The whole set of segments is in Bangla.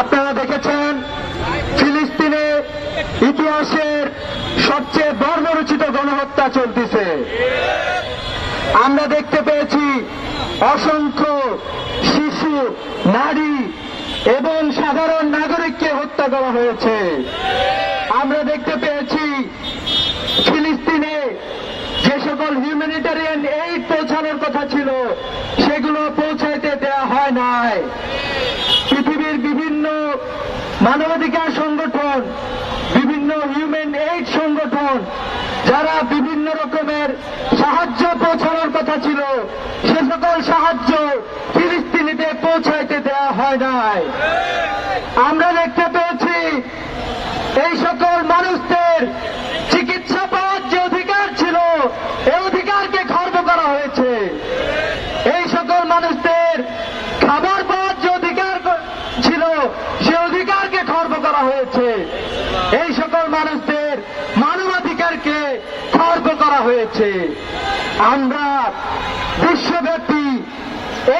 আপনারা দেখেছেন ফিলিস্তিনে ইতিহাসের সবচেয়ে বর্বরচিত গণহত্যা চলতেছে। আমরা দেখতে পেয়েছি অসংখ্য শিশু, নারী এবং সাধারণ নাগরিককে হত্যা করা হয়েছে। আমরা দেখতে পেয়েছি ফিলিস্তিনে যে সকল হিউম্যানিটারিয়ান এইড পৌঁছানোর কথা ছিল, সেগুলো পৌঁছাইতে দেওয়া হয় নাই। মানবাধিকার সংগঠন, বিভিন্ন হিউম্যান এইড সংগঠন, যারা বিভিন্ন রকমের সাহায্য পৌঁছানোর কথা ছিল, সে সকল সাহায্য ফিলিস্তিনিতে পৌঁছাইতে দেওয়া হয় নাই। আমরা দেখতে পেয়েছি, এই সকল মানুষদের চিকিৎসা পাওয়ার যে অধিকার ছিল এই অধিকারকে খর্ব করা হয়েছে এই সকল মানুষদের খাবার পাওয়ার যে অধিকার ক- ছিল সে অধিকারকে খর্ব করা হয়েছে। এই সকল মানুষদের মানবাধিকারকে খর্ব করা হয়েছে। আমরা বিশ্বব্যাপী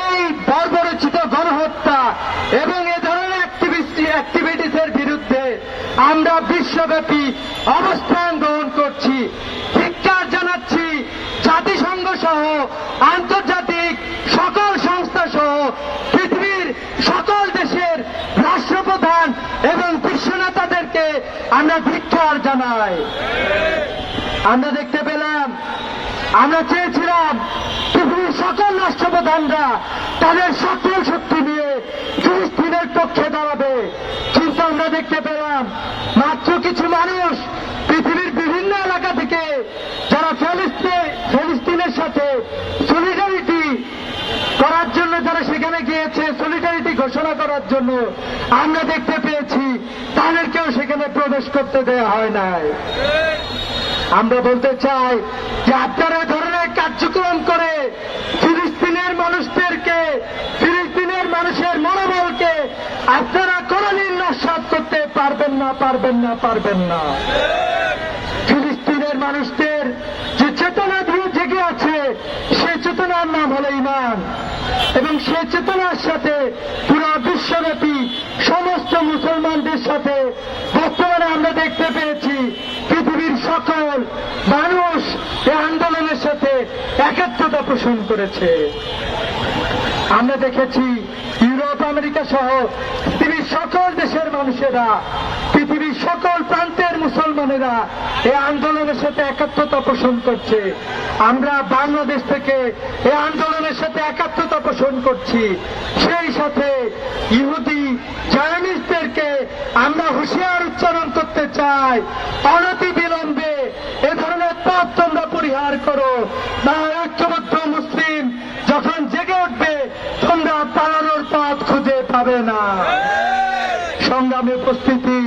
এই বর্বরচিত গণহত্যা এবং এ ধরনের অ্যাক্টিভিটিসের বিরুদ্ধে আমরা বিশ্বব্যাপী অবস্থান গ্রহণ করছি। ধিক্কার জানাচ্ছি জাতিসংঘ সহ, আন্তর্জাতিক সকল সংস্থা সহ পৃথিবীর সকল দেশের রাষ্ট্রপ্রধান এবং বিশ্ব নেতাদেরকে আমরা ধিক্কার জানাই। আমরা দেখতে পেলাম, আমরা চেয়েছিলাম পৃথিবীর সকল রাষ্ট্রপ্রধানরা তাদের সকল শক্তি নিয়ে ফিলিস্তিনের পক্ষে দাঁড়াবে। কিন্তু আমরা দেখতে পেলাম, মাত্র কিছু মানুষ পৃথিবীর বিভিন্ন এলাকা থেকে যারা ফিলিস্তিন ফিলিস্তিনের সাথে সলিডারিটি করার জন্য যারা গিয়েছে সলিডারিটি ঘোষণা করার জন্য আমরা দেখতে পেয়েছি, তাদেরকেও সেখানে প্রবেশ করতে দেওয়া হয় নাই। আমরা বলতে চাই যে আপনারা ধরনের কার্যক্রম করে ফিলিস্তিনের মানুষদেরকে, ফিলিস্তিনের মানুষের মনোবলকে আপনারা কোনদিন নস্বাত করতে পারবেন না পারবেন না পারবেন না। ফিলিস্তিনের মানুষদের যে চেতনা দিয়ে জেগে আছে সে চেতনার নাম হলো ইমান এবং সে চেতনার সাথে পুরো বিশ্বব্যাপী সমস্ত মুসলমানদের সাথে বর্তমানে আমরা দেখতে পেয়েছি পৃথিবীর সকল মানুষ এই আন্দোলনের সাথে একাত্মতা পোষণ করেছে। আমরা দেখেছি আমেরিকা সহ পৃথিবীর সকল দেশের মানুষেরা, পৃথিবীর সকল প্রান্তের মুসলমানেরা এই আন্দোলনের সাথে একাত্মতা পোষণ করছে। আমরা বাংলাদেশ থেকে এই আন্দোলনের সাথে একাত্মতা পোষণ করছি। সেই সাথে ইহুদি জায়নিস্টদেরকে আমরা হুঁশিয়ার উচ্চারণ করতে চাই। অনতি বিলম্বে এ ধরনের পথ তোমরা পরিহার করো। না ঐক্যবদ্ধ মুসলিম যখন জেগে উঠবে, তোমরা পালানোর পথ খুঁজে পাবে না। সংগ্রামী উপস্থিতি,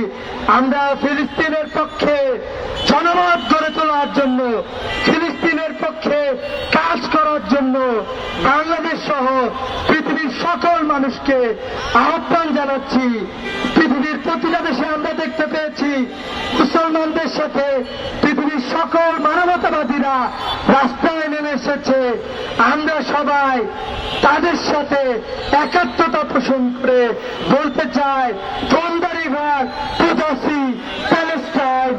আমরা ফিলিস্তিনের পক্ষে জনমত গড়ে তোলার জন্য, ফিলিস্তিনের পক্ষে কাজ করার জন্য বাংলাদেশ সহ পৃথিবীর সকল মানুষকে আহ্বান জানাচ্ছি। পৃথিবীর প্রতিটা দেশে আমরা দেখতে পেয়েছি, মুসলমানদের সাথে পৃথিবীর সকল মানবতাবাদীরা রাস্তায় নেমে এসেছে। আমরা সবাই তাদের সাথে একাত্মতা পোষণ করে বলতে চাই from the river to the Palestine